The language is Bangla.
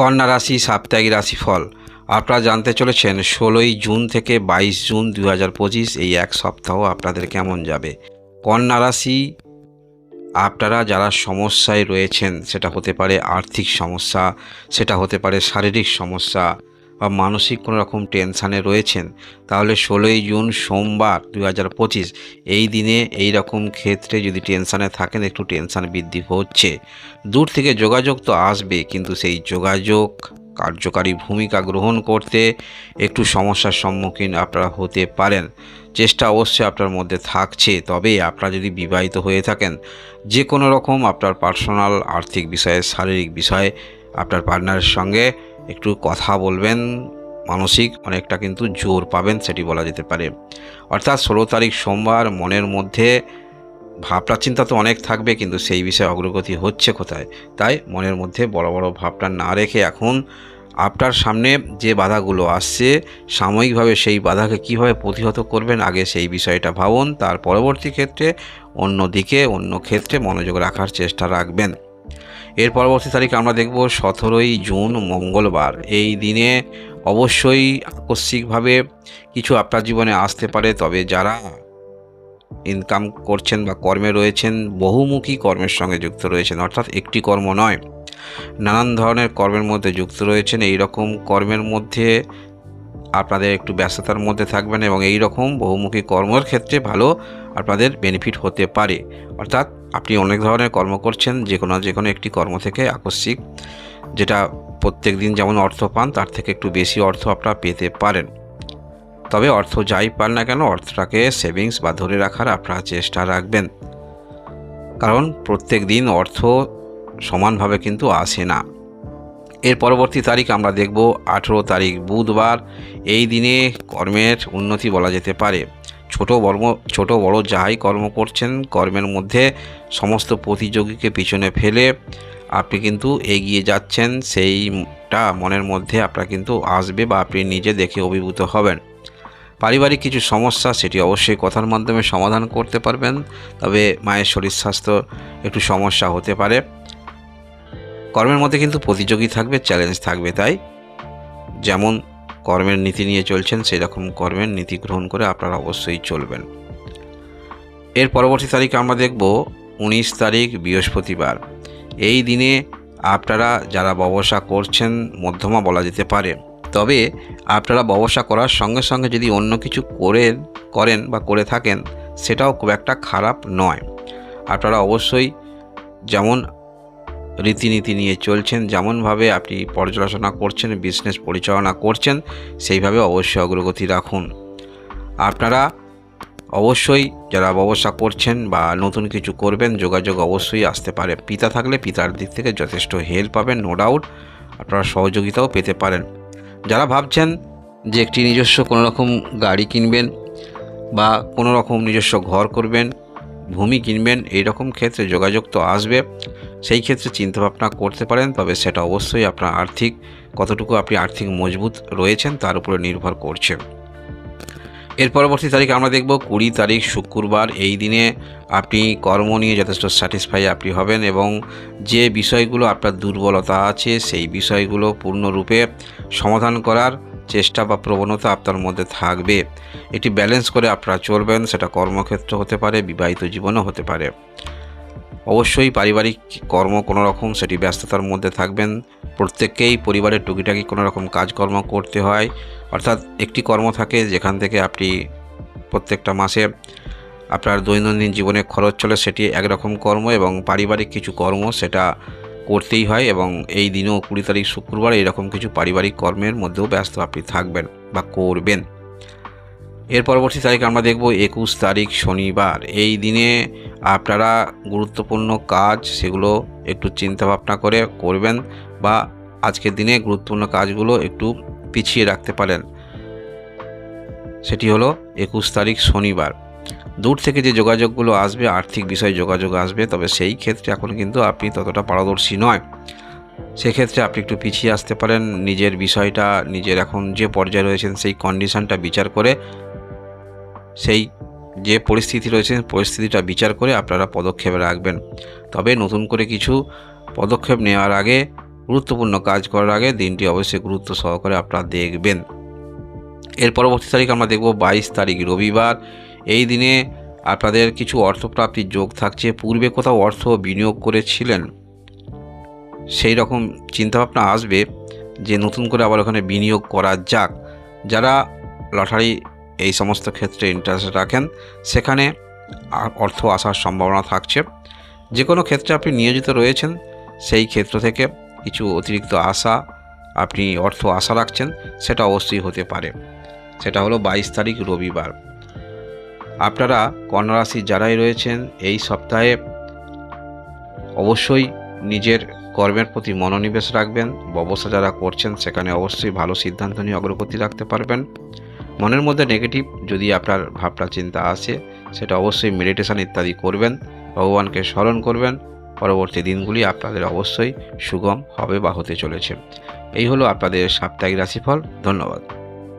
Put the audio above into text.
কন্যা রাশি, সাপ্তাহিক রাশিফল। আপনারা জানতে চলেছেন, ষোলোই জুন থেকে বাইশ জুন দু হাজার পঁচিশ এই এক সপ্তাহ আপনাদের কেমন যাবে? কন্যা রাশি, আপনারা যারা সমস্যায় রয়েছেন, সেটা হতে পারে আর্থিক সমস্যা, সেটা হতে পারে শারীরিক সমস্যা বা মানসিক কোনো রকম টেনশানে রয়েছেন, তাহলে ষোলোই জুন সোমবার দু হাজার পঁচিশ, এই দিনে এই রকম ক্ষেত্রে যদি টেনশানে থাকেন, একটু টেনশান বৃদ্ধি হচ্ছে। দূর থেকে যোগাযোগ তো আসবে, কিন্তু সেই যোগাযোগ, কার্যকারী ভূমিকা গ্রহণ করতে একটু সমস্যার সম্মুখীন আপনারা হতে পারেন। চেষ্টা অবশ্যই আপনার মধ্যে থাকছে, তবে আপনারা যদি বিবাহিত হয়ে থাকেন যে কোনো রকম আপনার পার্সোনাল, আর্থিক বিষয়ে, শারীরিক বিষয়ে, আপনার পার্টনারের সঙ্গে একটু কথা বলবেন, মানসিক অনেকটা কিন্তু জোর পাবেন সেটি বলা যেতে পারে। অর্থাৎ ষোলো তারিখ সোমবার মনের মধ্যে ভাবনা চিন্তা তো অনেক থাকবে, কিন্তু সেই বিষয়ে অগ্রগতি হচ্ছে কোথায়? তাই মনের মধ্যে বড় বড় ভাবটা না রেখে এখন আপনার সামনে যে বাধাগুলো আসছে, সাময়িকভাবে সেই বাধাকে কীভাবে প্রতিহত করবেন, আগে সেই বিষয়টা ভাবুন, তার পরবর্তী ক্ষেত্রে অন্য দিকে, অন্য ক্ষেত্রে মনোযোগ রাখার চেষ্টা রাখবেন। এর পরবর্তী তারিখ আমরা দেখব সতেরোই জুন, মঙ্গলবার। এই দিনে অবশ্যই আকস্মিকভাবে কিছু আপনার জীবনে আসতে পারে, তবে যারা ইনকাম করছেন বা কর্মে রয়েছেন, বহুমুখী কর্মের সঙ্গে যুক্ত রয়েছেন, অর্থাৎ একটি কর্ম নয়, নানান ধরনের কর্মের মধ্যে যুক্ত রয়েছেন এই রকম কর্মের মধ্যে আপনাদের একটু ব্যস্ততার মধ্যে থাকবেন এবং এই রকম বহুমুখী কর্মের ক্ষেত্রে ভালো আপনাদের বেনিফিট হতে পারে। অর্থাৎ আপনি অনেক ধরনের কর্ম করছেন যে কোনো যে কোনো একটি কর্ম থেকে আকস্মিক, যেটা প্রত্যেক দিন যেমন অর্থ পান, তার থেকে একটু বেশি অর্থ আপনারা পেতে পারেন। তবে অর্থ যাই পান না কেন, অর্থটাকে সেভিংস বা ধরে রাখার আপনারা চেষ্টা রাখবেন। কারণ প্রত্যেক দিন অর্থ সমানভাবে কিন্তু আসে না। এর পরবর্তী তারিখ আমরা দেখব, আঠেরো তারিখ বুধবার। এই দিনে কর্মের উন্নতি বলা যেতে পারে। ছোট বর্ম, ছোট বড় যাই কর্ম করছেন, কর্মের মধ্যে সমস্ত প্রতিযোগীকে পিছনে ফেলে আপনি কিন্তু এগিয়ে যাচ্ছেন, সেইটা মনের মধ্যে আপনার কিন্তু আসবে বা আপনি নিজে দেখে অভিভূত হবেন। পারিবারিক কিছু সমস্যা, সেটি অবশ্যই কথার মাধ্যমে সমাধান করতে পারবেন, তবে মায়ের শরীর স্বাস্থ্য একটু সমস্যা হতে পারে। কর্মের মধ্যে কিন্তু প্রতিযোগী থাকবে চ্যালেঞ্জ থাকবে, তাই? যেমন কর্মের নীতি নিয়ে চলছেন সেই রকম কর্মের নীতি গ্রহণ করে আপনারা অবশ্যই চলবেন। এর পরবর্তী তারিখ আমরা দেখব উনিশ তারিখ, বৃহস্পতিবার। এই দিনে আপনারা যারা ব্যবসা করছেন, মধ্যমা বলা যেতে পারে, তবে আপনারা ব্যবসা করার সঙ্গে সঙ্গে যদি অন্য কিছু করে, করেন বা করে থাকেন, সেটাও খুব একটা খারাপ নয়। আপনারা অবশ্যই যেমন রীতিনীতি নিয়ে চলছেন, যেমনভাবে আপনি পর্যালোচনা করছেন বিজনেস পরিচালনা করছেন, সেইভাবে অবশ্যই অগ্রগতি রাখুন। আপনারা অবশ্যই যারা ব্যবসা করছেন বা নতুন কিছু করবেন, যোগাযোগ অবশ্যই আসতে পারে। পিতা থাকলে পিতার দিক থেকে যথেষ্ট হেল্প পাবেন নো ডাউট আপনারা সহযোগিতাও পেতে পারেন। যারা ভাবছেন যে একটি নিজস্ব কোনো রকম গাড়ি কিনবেন বা কোনো রকম নিজস্ব ঘর করবেন ভূমি কিনবেন এই রকম ক্ষেত্রে যোগাযোগ তো আসবে। সেই ক্ষেত্রে চিন্তাভাবনা করতে পারেন, তবে সেটা অবশ্যই আপনার আর্থিক, কতটুকু আপনি আর্থিক মজবুত রয়েছেন তার উপরে নির্ভর করছে। এর পরবর্তী তারিখ আমরা দেখব কুড়ি তারিখ শুক্রবার, এই দিনে আপনি কর্ম নিয়ে যথেষ্ট স্যাটিসফাই আপনি হবেন এবং যে বিষয়গুলো আপনার দুর্বলতা আছে সেই বিষয়গুলো পূর্ণরূপে সমাধান করার চেষ্টা বা প্রবণতা আপনার মধ্যে থাকবে। এটি ব্যালেন্স করে আপনারা চলবেন, সেটা কর্মক্ষেত্র হতে পারে, বিবাহিত জীবনও হতে পারে। অবশ্যই পারিবারিক কর্ম কোনো রকম সেটি ব্যস্ততার মধ্যে থাকবেন। প্রত্যেককেই পরিবারের টুকিটাকি কোনো রকম কাজকর্ম করতে হয়। অর্থাৎ একটি কর্ম থাকে, যেখান থেকে আপনি প্রত্যেকটা মাসে আপনার দৈনন্দিন জীবনে খরচ চলে, সেটি একরকম কর্ম এবং পারিবারিক কিছু কর্ম, সেটা করতেই হয় এবং এই দিনেও কুড়ি তারিখ শুক্রবার এরকম কিছু পারিবারিক কর্মের মধ্যেও ব্যস্ত আপনি থাকবেন বা করবেন। এর পরবর্তী তারিখ আমরা দেখব একুশ তারিখ শনিবার। এই দিনে আপনারা গুরুত্বপূর্ণ কাজ সেগুলো একটু চিন্তা ভাবনা করে করবেন বা আজকের দিনে গুরুত্বপূর্ণ কাজগুলো একটু পিছিয়ে রাখতে পারেন। সেটি হলো একুশ তারিখ শনিবার। দূর থেকে যে যোগাযোগগুলো আসবে, আর্থিক বিষয়ে যোগাযোগ আসবে, তবে সেই ক্ষেত্রে এখন কিন্তু আপনি ততটা পারদর্শী নয়। সেক্ষেত্রে আপনি একটু পিছিয়ে আসতে পারেন, নিজের বিষয়টা, নিজের এখন যে পর্যায়ে রয়েছেন, সেই কন্ডিশনটা বিচার করে, সেই যে পরিস্থিতি রয়েছে পরিস্থিতিটা বিচার করে আপনারা পদক্ষেপ রাখবেন। তবে নতুন করে কিছু পদক্ষেপ নেওয়ার আগে, গুরুত্বপূর্ণ কাজ করার আগে দিনটি অবশ্যই গুরুত্ব সহকারে আপনারা দেখবেন। এর পরবর্তী তারিখ আমরা দেখব বাইশ তারিখ রবিবার। এই দিনে আপনাদের কিছু অর্থপ্রাপ্তির যোগ থাকছে। পূর্বে কোথাও অর্থ বিনিয়োগ করেছিলেন, সেই রকম চিন্তাভাবনা আসবে যে নতুন করে আবার ওখানে বিনিয়োগ করা যাক। যারা লটারি এই সমস্ত ক্ষেত্রে ইন্টারেস্ট রাখেন, সেখানে অর্থ আসার সম্ভাবনা থাকছে। যে কোনো ক্ষেত্রে আপনি নিয়োজিত রয়েছেন, সেই ক্ষেত্র থেকে কিছু অতিরিক্ত আশা আপনি অর্থ আশা রাখছেন, সেটা অবশ্যই হতে পারে। সেটা হলো বাইশ তারিখ রবিবার। আপনারা কন্যা রাশি যারাই রয়েছেন এই সপ্তাহে অবশ্যই নিজের কর্মের প্রতি মনোনিবেশ রাখবেন। ব্যবসা যারা করছেন, সেখানে অবশ্যই ভালো সিদ্ধান্ত নিয়ে অগ্রগতি রাখতে পারবেন। মনের মধ্যে নেগেটিভ যদি আপনার ভাবনা, চিন্তা আসে, সেটা অবশ্যই মেডিটেশন ইত্যাদি করবেন, ভগবানকে স্মরণ করবেন। পরবর্তী দিনগুলি আপনাদের অবশ্যই সুগম হবে বা হতে চলেছে। এই হলো আপনাদের সাপ্তাহিক রাশিফল। ধন্যবাদ।